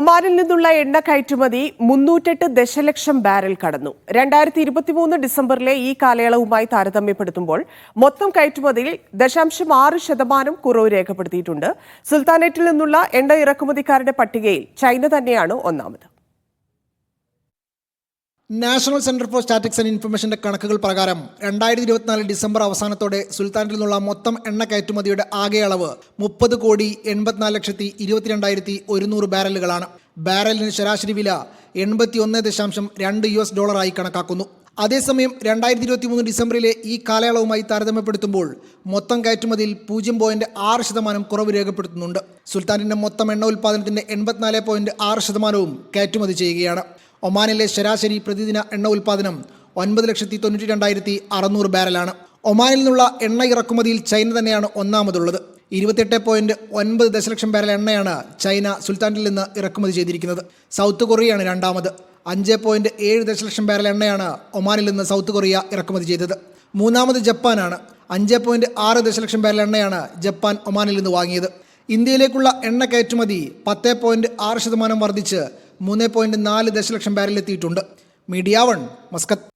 ഒമാനിൽ നിന്നുള്ള എണ്ണ കയറ്റുമതി മുന്നൂറ്റെട്ട് ദശലക്ഷം ബാരൽ കടന്നു. രണ്ടായിരത്തി ഇരുപത്തിമൂന്ന് ഡിസംബറിലെ ഈ കാലയളവുമായി താരതമ്യപ്പെടുത്തുമ്പോൾ മൊത്തം കയറ്റുമതിയിൽ ദശാംശം ആറ് ശതമാനം കുറവ് രേഖപ്പെടുത്തിയിട്ടുണ്ട്. സുൽത്താനേറ്റിൽ നിന്നുള്ള എണ്ണ ഇറക്കുമതിക്കാരുടെ പട്ടികയിൽ ചൈന തന്നെയാണ് ഒന്നാമത്. National centre for statistics and ഇൻഫർമേഷന്റെ കണക്കുകൾ പ്രകാരം രണ്ടായിരത്തി ഇരുപത്തിനാല് ഡിസംബർ അവസാനത്തോടെ സുൽത്താനിൽ നിന്നുള്ള മൊത്തം എണ്ണ കയറ്റുമതിയുടെ ആകെ അളവ് മുപ്പത് കോടി എൺപത്തിനാല് ലക്ഷത്തി ഇരുപത്തിരണ്ടായിരത്തി ഒരുന്നൂറ് ബാരലുകളാണ്. ബാരലിന് ശരാശരി വില എൺപത്തി ഒന്ന് ദശാംശം രണ്ട് യു എസ് ഡോളറായി കണക്കാക്കുന്നു. അതേസമയം രണ്ടായിരത്തി ഇരുപത്തി മൂന്ന് ഡിസംബറിലെ ഈ കാലയളവുമായി താരതമ്യപ്പെടുത്തുമ്പോൾ മൊത്തം കയറ്റുമതിയിൽ പൂജ്യം പോയിന്റ് ആറ് ശതമാനം കുറവ് രേഖപ്പെടുത്തുന്നുണ്ട്. സുൽത്താനിന്റെ മൊത്തം എണ്ണ ഉൽപ്പാദനത്തിന്റെ എൺപത്തിനാല് പോയിന്റ് ആറ് ശതമാനവും കയറ്റുമതി ചെയ്യുകയാണ്. ഒമാനിലെ ശരാശരി പ്രതിദിന എണ്ണ ഉൽപ്പാദനം ഒൻപത് ലക്ഷത്തി തൊണ്ണൂറ്റി രണ്ടായിരത്തി അറുന്നൂറ് ബാരലാണ്. ഒമാനിൽ നിന്നുള്ള എണ്ണ ഇറക്കുമതിയിൽ ചൈന തന്നെയാണ് ഒന്നാമതുള്ളത്. ഇരുപത്തെട്ട് പോയിന്റ് ഒൻപത് ദശലക്ഷം ബാരൽ എണ്ണയാണ് ചൈന സുൽത്താനിൽ നിന്ന് ഇറക്കുമതി ചെയ്തിരിക്കുന്നത്. സൗത്ത് കൊറിയയാണ് രണ്ടാമത്. അഞ്ച് പോയിന്റ് ഏഴ് ദശലക്ഷം ബാരൽ എണ്ണയാണ് ഒമാനിൽ നിന്ന് സൗത്ത് കൊറിയ ഇറക്കുമതി ചെയ്തത്. മൂന്നാമത് ജപ്പാനാണ്. അഞ്ച് പോയിന്റ് ആറ് ദശലക്ഷം ബാരൽ എണ്ണയാണ് ജപ്പാൻ ഒമാനിൽ നിന്ന് വാങ്ങിയത്. ഇന്ത്യയിലേക്കുള്ള എണ്ണ കയറ്റുമതി പത്ത് പോയിന്റ് ആറ് ശതമാനം വർദ്ധിച്ച് മൂന്ന് പോയിന്റ് നാല് ദശലക്ഷം ബാരലെത്തിയിട്ടുണ്ട് മീഡിയ വൺ മസ്കത്ത്